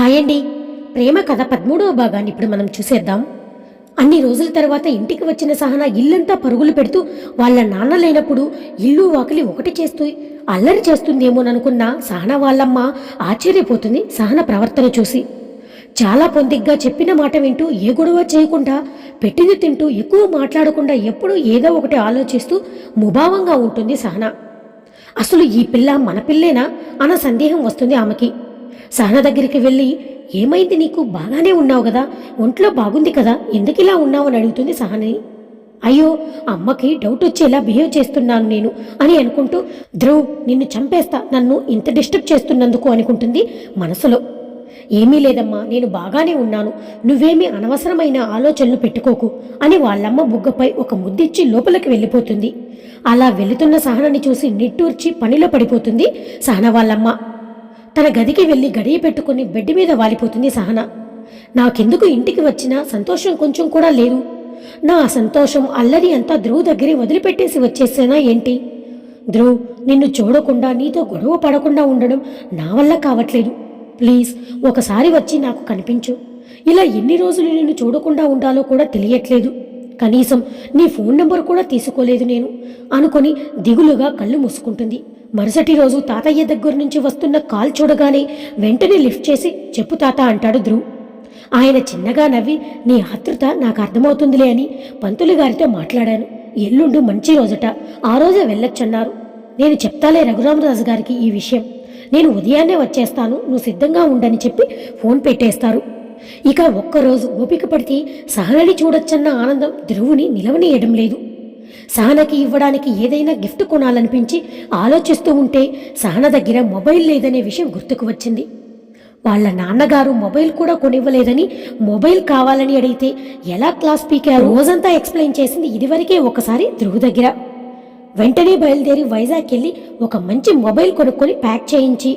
Hi అండి ప్రేమ కథ పదమూడవ భాగాన్ని ఇప్పుడు మనం చూసేద్దాం. అన్ని రోజుల తర్వాత ఇంటికి వచ్చిన సహన ఇల్లంతా పరుగులు పెడుతూ వాళ్ళ నాన్న లేనప్పుడు ఇల్లు వాకిలి ఒకటి చేస్తూ అల్లరి చేస్తుందేమోననుకున్న సహన వాళ్ళమ్మ ఆశ్చర్యపోతుంది సహన ప్రవర్తన చూసి. చాలా పొందిగ్గా చెప్పిన మాట వింటూ ఏ గొడవ చేయకుండా పెట్టింది తింటూ ఎక్కువ మాట్లాడకుండా ఎప్పుడూ ఏదో ఒకటి ఆలోచిస్తూ ముభావంగా ఉంటుంది సహన. అసలు ఈ పిల్ల మన పిల్లేనా? అన్న సందేహం వస్తుంది ఆమెకి. సహన దగ్గరికి వెళ్ళి ఏమైంది నీకు? బాగానే ఉన్నావు కదా? ఒంట్లో బాగుంది కదా? ఎందుకు ఇలా ఉన్నావు? అని అడుగుతుంది సహనని అయ్యో అమ్మకి డౌట్ వచ్చేలా బిహేవ్ చేస్తున్నాను నేను అని అనుకుంటూ ధ్రువ్ నిన్ను చంపేస్తా. నన్ను ఇంత డిస్టర్బ్ చేస్తున్నందుకు అనుకుంటుంది మనసులో. ఏమీ లేదమ్మా నేను బాగానే ఉన్నాను. నువ్వేమీ అనవసరమైన ఆలోచనలు పెట్టుకోకు అని వాళ్ళమ్మ బుగ్గపై ఒక ముద్దిచ్చి లోపలికి వెళ్ళిపోతుంది. అలా వెళుతున్న సహనని చూసి నిట్టూర్చి పనిలో పడిపోతుంది సహన వాళ్ళమ్మ. తన గదికి వెళ్ళి గడియ పెట్టుకుని బెడ్ మీద వాలిపోతుంది సహన. నాకెందుకు ఇంటికి వచ్చినా సంతోషం కొంచెం కూడా లేదు. నా సంతోషం అల్లరి అంతా ధ్రువ్ దగ్గరే వదిలిపెట్టేసి వచ్చేసేనా ఏంటి? ధ్రువ్ నిన్ను చూడకుండా నీతో గొడవ పడకుండా ఉండడం నా వల్ల కావట్లేదు. ప్లీజ్ ఒకసారి వచ్చి నాకు కనిపించు. ఇలా ఎన్ని రోజులు నిన్ను చూడకుండా ఉండాలో కూడా తెలియట్లేదు. కనీసం నీ ఫోన్ నెంబర్ కూడా తీసుకోలేదు నేను. అనుకొని దిగులుగా కళ్ళు మూసుకుంటుంది. మరుసటి రోజు తాతయ్య దగ్గర నుంచి వస్తున్న కాల్ చూడగానే వెంటనే లిఫ్ట్ చేసి చెప్పు తాత అంటాడు ధ్రువ్. ఆయన చిన్నగా నవ్వి నీ ఆతృత నాకు అర్థమవుతుందిలే అని పంతులు గారితో మాట్లాడాను. ఎల్లుండు మంచి రోజట. ఆ రోజే వెళ్ళొచ్చన్నారు. నేను చెప్తాలే రఘురామరాజు గారికి ఈ విషయం. నేను ఉదయాన్నే వచ్చేస్తాను. నువ్వు సిద్ధంగా ఉండని చెప్పి ఫోన్ పెట్టేస్తారు. ఇక ఒక్కరోజు ఓపిక పడితే సహనని చూడొచ్చన్న ఆనందం ధ్రువుని నిలవనీయడం లేదు. సహనకి ఇవ్వడానికి ఏదైనా గిఫ్ట్ కొనాలనిపించి ఆలోచిస్తూ ఉంటే సహన దగ్గర మొబైల్ లేదనే విషయం గుర్తుకు వచ్చింది. వాళ్ళ నాన్నగారు మొబైల్ కూడా కొనివ్వలేదని మొబైల్ కావాలని అడిగితే ఎలా క్లాస్ పీకారు? రోజంతా ఎక్స్ప్లెయిన్ చేసింది ఇదివరకే ఒకసారి ధ్రువు దగ్గర. వెంటనే బయలుదేరి వైజాగ్ వెళ్ళి ఒక మంచి మొబైల్ కొనుక్కొని ప్యాక్ చేయించి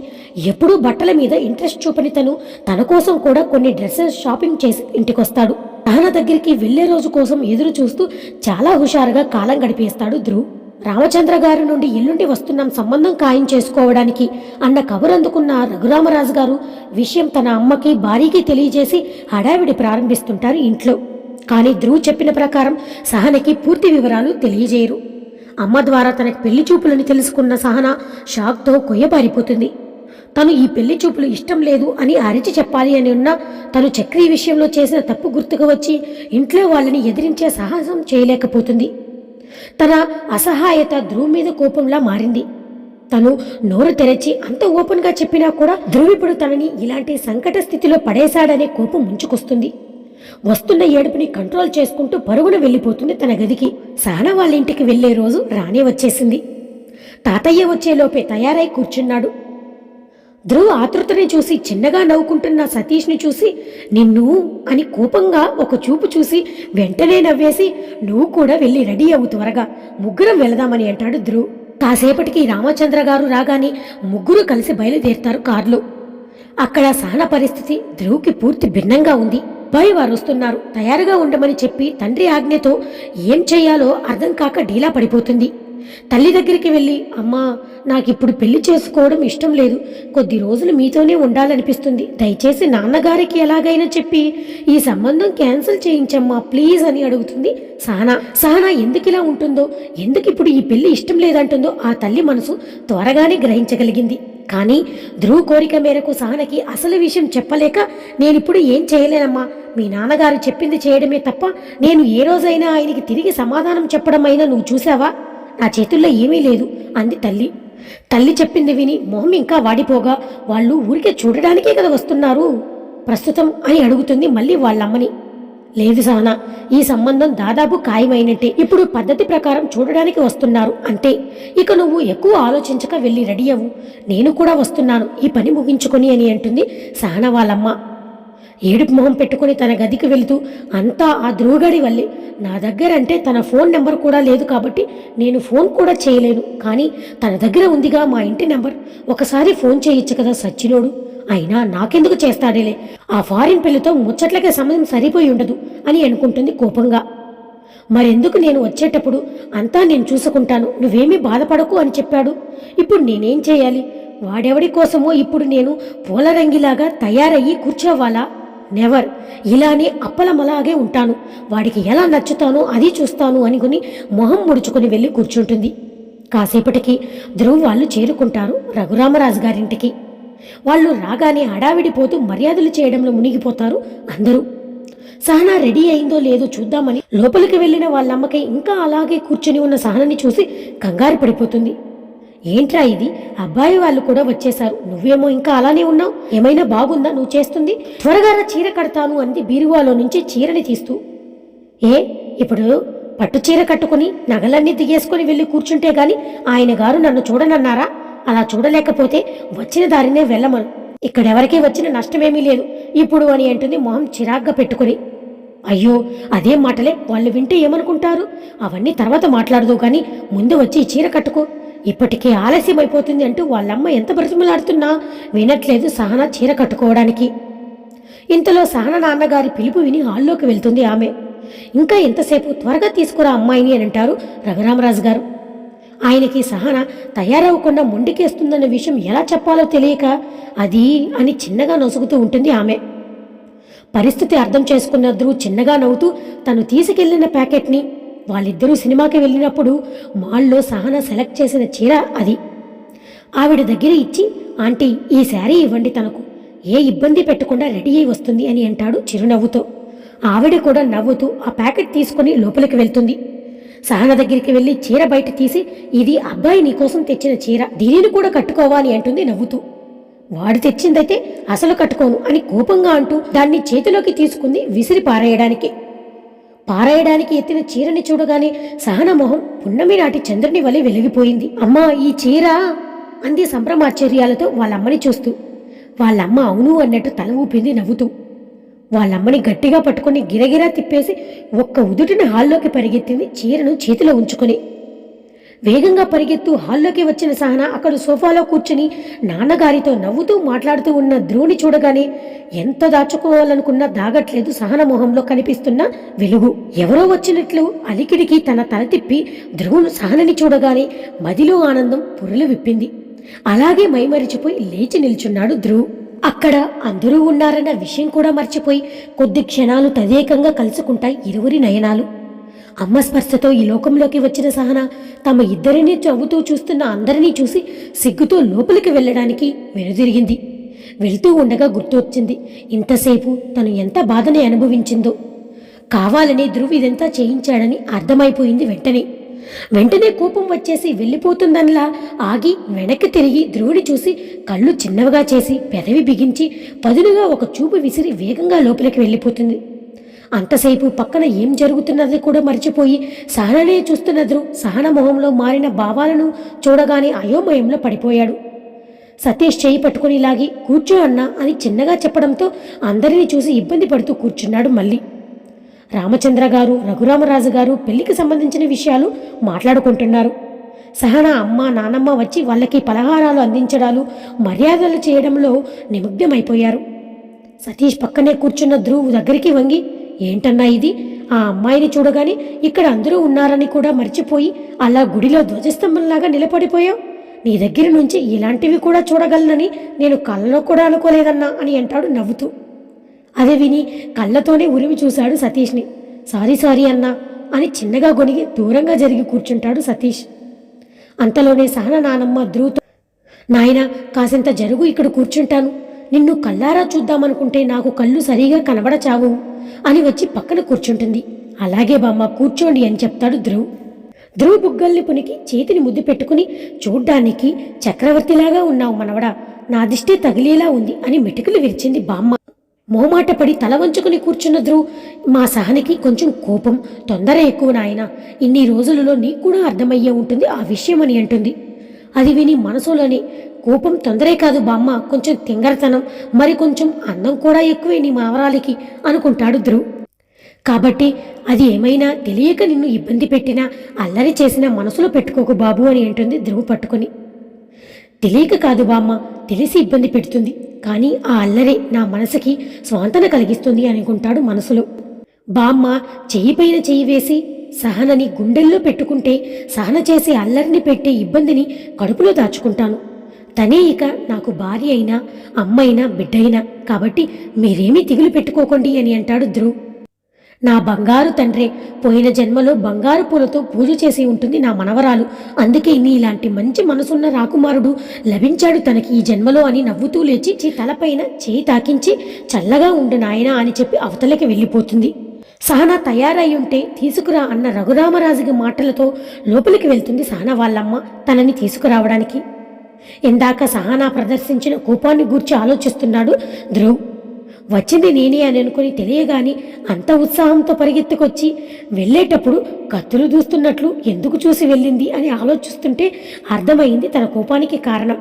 ఎప్పుడూ బట్టల మీద ఇంట్రెస్ట్ చూపని తను తన కోసం కూడా కొన్ని డ్రెస్సెస్ షాపింగ్ చేసి ఇంటికొస్తాడు. తన దగ్గరికి వెళ్ళే రోజు కోసం ఎదురు చూస్తూ చాలా హుషారుగా కాలం గడిపేస్తాడు ధ్రువ్. రామచంద్ర గారి నుండి ఎల్లుండి వస్తున్నాం సంబంధం ఖాయం చేసుకోవడానికి అన్న కబురు అందుకున్న రఘురామరాజు గారు విషయం తన అమ్మకి భార్యకి తెలియజేసి హడావిడి ప్రారంభిస్తుంటారు ఇంట్లో. కానీ ధ్రువ్ చెప్పిన ప్రకారం సహనకి పూర్తి వివరాలు తెలియజేయరు. అమ్మ ద్వారా తనకి పెళ్ళి చూపులని తెలుసుకున్న సహన షాక్తో కొయ్యబారిపోతుంది. తను ఈ పెళ్ళి చూపులు ఇష్టం లేదు అని అరిచి చెప్పాలి అని ఉన్నా తను చక్రీ విషయంలో చేసిన తప్పు గుర్తుకు వచ్చి ఇంట్లో వాళ్ళని ఎదిరించే సాహసం చేయలేకపోతుంది. తన అసహాయత ధ్రువ్ మీద కోపంలా మారింది. తను నోరు తెరచి అంత ఓపెన్గా చెప్పినా కూడా ధ్రువిపుడు తనని ఇలాంటి సంకట స్థితిలో పడేశాడనే కోపం ముంచుకొస్తుంది. వస్తున్న ఏడుపుని కంట్రోల్ చేసుకుంటూ పరుగున వెళ్ళిపోతుంది తన గదికి. సహన వాళ్ళ ఇంటికి వెళ్ళే రోజు రానే వచ్చేసింది. తాతయ్య వచ్చేలోపే తయారై కూర్చున్నాడు. ధ్రువ్ ఆతృతని చూసి చిన్నగా నవ్వుకుంటున్న సతీష్ని చూసి నిన్ను అని కోపంగా ఒక చూపు చూసి వెంటనే నవ్వేసి నువ్వు కూడా వెళ్ళి రెడీ అవ్వు త్వరగా. ముగ్గురం వెళదామని అంటాడు ధ్రువ్. కాసేపటికి రామచంద్ర గారు రాగానే ముగ్గురు కలిసి బయలుదేరుతారు కార్లో. అక్కడ సహన పరిస్థితి ధ్రువ్కి పూర్తి భిన్నంగా ఉంది. పై వారు వస్తున్నారు. తయారుగా ఉండమని చెప్పి తండ్రి ఆజ్ఞతో ఏం చేయాలో అర్థం కాక డీలా పడిపోతుంది. తల్లి దగ్గరికి వెళ్ళి అమ్మా నాకు ఇప్పుడు పెళ్ళి చేసుకోవడం ఇష్టం లేదు. కొద్ది రోజులు మీతోనే ఉండాలనిపిస్తుంది. దయచేసి నాన్నగారికి ఎలాగైనా చెప్పి ఈ సంబంధం క్యాన్సిల్ చేయించమ్మా ప్లీజ్ అని అడుగుతుంది సహనా సహనా ఎందుకు ఇలా ఉంటుందో ఎందుకు ఇప్పుడు ఈ పెళ్ళి ఇష్టం లేదంటుందో ఆ తల్లి మనసు త్వరగానే గ్రహించగలిగింది. కానీ ధ్రువ్ కోరిక మేరకు సహనకి అసలు విషయం చెప్పలేక నేనిప్పుడు ఏం చేయలేనమ్మా. మీ నాన్నగారు చెప్పింది చేయడమే తప్ప నేను ఏ రోజైనా ఆయనకి తిరిగి సమాధానం చెప్పడం అయినా నువ్వు చూసావా నా చేతుల్లో ఏమీ లేదు. అంది తల్లి. తల్లి చెప్పింది విని మొహం ఇంకా వాడిపోగా వాళ్ళు ఊరికే చూడడానికే కదా వస్తున్నారు. ప్రస్తుతం అని అడుగుతుంది మళ్ళీ వాళ్ళమ్మని. లేదు సహనా ఈ సంబంధం దాదాపు ఖాయమైనట్టే. ఇప్పుడు పద్ధతి ప్రకారం చూడడానికి వస్తున్నారు అంతే ఇక నువ్వు ఎక్కువ ఆలోచించక వెళ్ళి రెడీ అవ్వు. నేను కూడా వస్తున్నాను. ఈ పని ముగించుకొని అని అంటుంది సహన వాళ్ళమ్మ. ఏడుపు మొహం పెట్టుకుని తన గదికి వెళుతూ అంతా ఆ ధ్రువగడి వల్లే. నా దగ్గర అంటే తన ఫోన్ నెంబర్ కూడా లేదు కాబట్టి నేను ఫోన్ కూడా చేయలేను. కానీ తన దగ్గర ఉందిగా మా ఇంటి నెంబర్. ఒకసారి ఫోన్ చేయొచ్చు కదా సచ్చినోడు. అయినా నాకెందుకు చేస్తాడేలే? ఆ ఫారిన్ పెళ్ళితో ముచ్చట్లకే సమయం సరిపోయి ఉండదు అని అనుకుంటుంది కోపంగా. మరెందుకు నేను వచ్చేటప్పుడు? అంతా నేను చూసుకుంటాను. నువ్వేమీ బాధపడకు అని చెప్పాడు. ఇప్పుడు నేనేం చేయాలి? వాడెవడి కోసమో ఇప్పుడు నేను పూలరంగిలాగా తయారయ్యి కూర్చోవాలా? నెవర్ ఇలానే అప్పలమలాగే ఉంటాను. వాడికి ఎలా నచ్చుతానో అది చూస్తాను అనుకుని మొహం ముడుచుకుని వెళ్ళి కూర్చుంటుంది. కాసేపటికి ధ్రువ్ వాళ్ళు చేరుకుంటారు రఘురామరాజు గారింటికి. వాళ్ళు రాగానే హడావిడిపోతూ మర్యాదలు చేయడంలో మునిగిపోతారు అందరూ. సహనా రెడీ అయిందో లేదో చూద్దామని లోపలికి వెళ్ళిన వాళ్ళమ్మకై ఇంకా అలాగే కూర్చుని ఉన్న సహనని చూసి కంగారు పడిపోతుంది. ఏంట్రా ఇది? అబ్బాయి వాళ్ళు కూడా వచ్చేశారు. నువ్వేమో ఇంకా అలానే ఉన్నావు? ఏమైనా బాగుందా? నువ్వు చేస్తుంది? త్వరగా చీర కడతాను అంది బీరువాలో నుంచి చీరని తీస్తూ. ఏ ఇప్పుడు పట్టు చీర కట్టుకుని నగలన్నీ దిగేసుకుని వెళ్ళి కూర్చుంటే గాని ఆయన గారు నన్ను చూడనన్నారా? అలా చూడలేకపోతే వచ్చిన దారినే వెళ్ళమను. ఇక్కడెవరికీ వచ్చిన నష్టమేమీ లేదు. ఇప్పుడు అని అంటుంది మొహం చిరాగ్గా పెట్టుకుని. అయ్యో అదే మాటలే వాళ్ళు వింటే ఏమనుకుంటారు? అవన్నీ తర్వాత మాట్లాడదు కానీ ముందు వచ్చి చీర కట్టుకో. ఇప్పటికే ఆలస్యం అయిపోతుంది అంటూ వాళ్ళమ్మ ఎంత బ్రతిమలాడుతున్నా వినట్లేదు సహనా చీర కట్టుకోవడానికి. ఇంతలో సహన నాన్నగారి పిలుపు విని హాల్లోకి వెళ్తుంది ఆమె. ఇంకా ఎంతసేపు త్వరగా తీసుకురా అమ్మాయిని అని అంటారు రఘురామరాజు గారు ఆయనకి సహన తయారవ్వకుండా మొండికేస్తుందన్న విషయం ఎలా చెప్పాలో తెలియక అది అని చిన్నగా నొసుగుతూ ఉంటుంది ఆమె. పరిస్థితి అర్థం చేసుకున్న ధ్రువ్ చిన్నగా నవ్వుతూ తను తీసుకెళ్ళిన ప్యాకెట్ని వాళ్ళిద్దరూ సినిమాకి వెళ్ళినప్పుడు మాల్లో సహన సెలెక్ట్ చేసిన చీర అది. ఆవిడ దగ్గర ఇచ్చి ఆంటీ ఈ శారీ ఇవ్వండి తనకు. ఏ ఇబ్బంది పెట్టకుండా రెడీ అయి వస్తుంది అని అంటాడు చిరునవ్వుతో. ఆవిడ కూడా నవ్వుతూ ఆ ప్యాకెట్ తీసుకుని లోపలికి వెళ్తుంది. సహన దగ్గరికి వెళ్ళి చీర బయట తీసి ఇది అబ్బాయి నీకోసం తెచ్చిన చీర. దీనిని కూడా కట్టుకోవాలి అంటుంది నవ్వుతూ. వాడు తెచ్చిందైతే అసలు కట్టుకోను అని కోపంగా అంటూ దాన్ని చేతిలోకి తీసుకుంది విసిరి పారేయడానికి పారేయడానికి ఎత్తిన చీరని చూడగానే సహనమోహం పున్నమి నాటి చంద్రుని వలె వెలిగిపోయింది. అమ్మా ఈ చీర? అంది సంభ్రమాశ్చర్యాలతో వాళ్ళమ్మని చూస్తూ. వాళ్ళమ్మ అవును అన్నట్టు తల ఊపింది నవ్వుతూ. వాళ్ళమ్మని గట్టిగా పట్టుకుని గిరగిరా తిప్పేసి ఒక్క ఉదుటిన హాల్లోకి పరిగెత్తింది చీరను చేతిలో ఉంచుకుని. వేగంగా పరిగెత్తు హాల్లోకి వచ్చిన సహన అక్కడ సోఫాలో కూర్చుని నాన్నగారితో నవ్వుతూ మాట్లాడుతూ ఉన్న ధ్రువుని చూడగానే ఎంత దాచుకోవాలనుకున్నా దాగట్లేదు సహన మొహంలో కనిపిస్తున్న వెలుగు. ఎవరో వచ్చినట్లు అలికిడికి తన తల తిప్పి ధ్రువును సహనని చూడగానే మదిలో ఆనందం పురులు విప్పింది. అలాగే మైమరిచిపోయి లేచి నిల్చున్నాడు ధ్రువు. అక్కడ అందరూ ఉన్నారన్న విషయం కూడా మర్చిపోయి కొద్ది క్షణాలు తదేకంగా కలుసుకుంటాయి ఇరువురి నయనాలు. అమ్మ స్పర్శతో ఈ లోకంలోకి వచ్చిన సహన తమ ఇద్దరినీ చవ్వుతూ చూస్తున్న అందరినీ చూసి సిగ్గుతో లోపలికి వెళ్ళడానికి వెనుదిరిగింది. వెళ్తూ ఉండగా గుర్తొచ్చింది ఇంతసేపు తను ఎంత బాధని అనుభవించిందో. కావాలని ధ్రువ్ ఇదంతా చేయించాడని అర్థమైపోయింది వెంటనే. వెంటనే కోపం వచ్చేసి వెళ్ళిపోతుందనిలా ఆగి వెనక్కి తిరిగి ధ్రువుడి చూసి కళ్ళు చిన్నవిగా చేసి పెదవి బిగించి పదునుగా ఒక చూపు విసిరి వేగంగా లోపలికి వెళ్ళిపోతుంది. అంతసేపు పక్కన ఏం జరుగుతున్నది కూడా మర్చిపోయి సహననే చూస్తున్న సహన మొహంలో మారిన భావాలను చూడగానే అయోమయంలో పడిపోయాడు. సతీష్ చేయి పట్టుకుని లాగి కూర్చో అన్నా అని చిన్నగా చెప్పడంతో అందరినీ చూసి ఇబ్బంది పడుతూ కూర్చున్నాడు మళ్ళీ. రామచంద్ర గారు రఘురామరాజు గారు పెళ్ళికి సంబంధించిన విషయాలు మాట్లాడుకుంటున్నారు. సహన అమ్మ నానమ్మ వచ్చి వాళ్ళకి పలహారాలు అందించడాలు మర్యాదలు చేయడంలో నిమగ్నమైపోయారు. సతీష్ పక్కనే కూర్చున్న ధ్రువ్ దగ్గరికి వంగి ఏంటన్నా ఇది? ఆ అమ్మాయిని చూడగానే ఇక్కడ అందరూ ఉన్నారని కూడా మర్చిపోయి అలా గుడిలో ధ్వజస్తంభంలాగా నిలబడిపోయావు? నీ దగ్గర నుంచి ఇలాంటివి కూడా చూడగలనని నేను కళ్ళలో కూడా అనుకోలేదన్నా అని అంటాడు నవ్వుతూ. అది విని కళ్ళతోనే ఉరిమి చూశాడు సతీష్ని. సారీ సారీ అన్నా అని చిన్నగా గొనిగి దూరంగా జరిగి కూర్చుంటాడు సతీష్. అంతలోనే సహన నానమ్మ ధ్రువుతో నాయన కాసింత జరుగు ఇక్కడ కూర్చుంటాను. నిన్ను కల్లారా చూద్దామనుకుంటే నాకు కళ్ళు సరిగా కనబడచావు అని వచ్చి పక్కన కూర్చుంటుంది. అలాగే బామ్మ కూర్చోండి అని చెప్తాడు ధ్రువ్. ధ్రువ్ బుగ్గల్ని పునికి చేతిని ముద్దు పెట్టుకుని చూడ్డానికి చక్రవర్తిలాగా ఉన్నావు మనవడా నా దిష్టే తగిలేలా ఉంది అని మెటుకులు విరిచింది బామ్మ. మోమాట పడి తల వంచుకుని కూర్చున్న ధ్రువ్ మా సహనికి కొంచెం కోపం తొందర ఎక్కువ నాయన ఇన్ని రోజులలో నీకు కూడా అర్థమయ్యే ఉంటుంది ఆ విషయం అని అంటుంది. అది విని మనసులోని కోపం తొందరే కాదు బామ్మ కొంచెం తింగరతనం మరి కొంచెం అందం కూడా ఎక్కువే నీ మావరాలికి అనుకుంటాడు ధ్రువ్. కాబట్టి అది ఏమైనా తెలియక నిన్ను ఇబ్బంది పెట్టినా అల్లరి చేసినా మనసులో పెట్టుకోకు బాబు అని అంటుంది ధ్రువ్ పట్టుకొని. తెలియక కాదు బామ్మ తెలిసి ఇబ్బంది పెడుతుంది కానీ ఆ అల్లరే నా మనసుకి స్వాంతన కలిగిస్తుంది అనుకుంటాడు మనసులో. బామ్మ చెయ్యి పైన చెయ్యి వేసి సహనని గుండెల్లో పెట్టుకుంటే సహన చేసే అల్లరిని పెట్టే ఇబ్బందిని కడుపులో దాచుకుంటాను. తనే ఇక నాకు భార్య అయినా అమ్మ అయినా బిడ్డ అయినా కాబట్టి మీరేమీ దిగులు పెట్టుకోకండి అని అంటాడు ధ్రువ్. నా బంగారు తండ్రే పోయిన జన్మలో బంగారు పూలతో పూజ చేసి ఉంటుంది నా మనవరాలు. అందుకే నీ ఇలాంటి మంచి మనసున్న రాకుమారుడు లభించాడు తనకి ఈ జన్మలో అని నవ్వుతూ లేచి తలపైన చేయి తాకించి చల్లగా ఉండు నాయనా అని చెప్పి అవతలకి వెళ్ళిపోతుంది. సహనా తయారై ఉంటే తీసుకురా అన్న రఘురామరాజుకి మాటలతో లోపలికి వెళ్తుంది సహనా వాళ్ళమ్మ తనని తీసుకురావడానికి. ఇందాక సహానా ప్రదర్శించిన కోపాన్ని గూర్చి ఆలోచిస్తున్నాడు ధ్రువ్. వచ్చింది నేనే అని అనుకుని తెలియగాని అంత ఉత్సాహంతో పరిగెత్తుకొచ్చి వెళ్ళేటప్పుడు కత్తులు దూస్తున్నట్లు ఎందుకు చూసి వెళ్ళింది అని ఆలోచిస్తుంటే అర్థమైంది తన కోపానికి కారణం.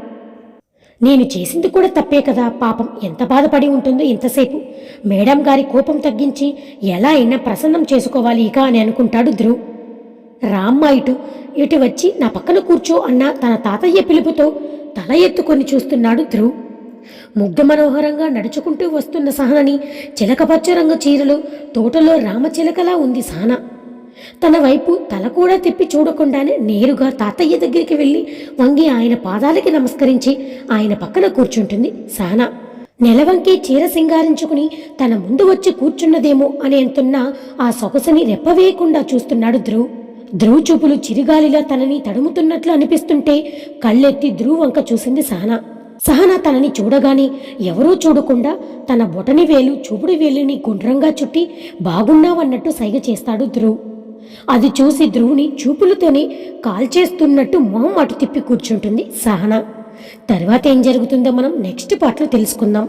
నేను చేసింది కూడా తప్పే కదా పాపం ఎంత బాధపడి ఉంటుందో ఇంతసేపు. మేడం గారి కోపం తగ్గించి ఎలా అయినా ప్రసన్నం చేసుకోవాలి ఇక అని అనుకుంటాడు ధ్రువ్. రామ్మ ఇటు. ఇటు వచ్చి నా పక్కన కూర్చో అన్న తన తాతయ్య పిలుపుతో తల ఎత్తుకొని చూస్తున్నాడు ధ్రువ్. ముగ్ధ మనోహరంగా నడుచుకుంటూ వస్తున్న సహనని చిలకపచ్చ రంగు చీరలు తోటలో రామచిలకలా ఉంది సహన. తన వైపు తల కూడా తిప్పి చూడకుండానే నేరుగా తాతయ్య దగ్గరికి వెళ్ళి వంగి ఆయన పాదాలకి నమస్కరించి ఆయన పక్కన కూర్చుంటుంది సహన. నెలవంకి చీర సింగారించుకుని తన ముందు వచ్చి కూర్చున్నదేమో అని అంటున్న ఆ సొగసుని రెప్పవేయకుండా చూస్తున్నాడు ధ్రువ్. ధ్రువ్ చూపులు చిరుగాలిలా తనని తడుముతున్నట్లు అనిపిస్తుంటే కళ్ళెత్తి ధ్రువ్ వంక చూసింది సహనా. సహనా తనని చూడగానే ఎవరూ చూడకుండా తన బొటని వేలు చూపుడు వేలుని గుండ్రంగా చుట్టి బాగున్నావన్నట్టు సైగ చేస్తాడు ధ్రువ్. అది చూసి ధ్రువుని చూపులతోనే కాల్చేస్తున్నట్టు మొహం అటు తిప్పి కూర్చుంటుంది సహనా. తర్వాత ఏం జరుగుతుందో మనం నెక్స్ట్ పార్ట్లో తెలుసుకుందాం.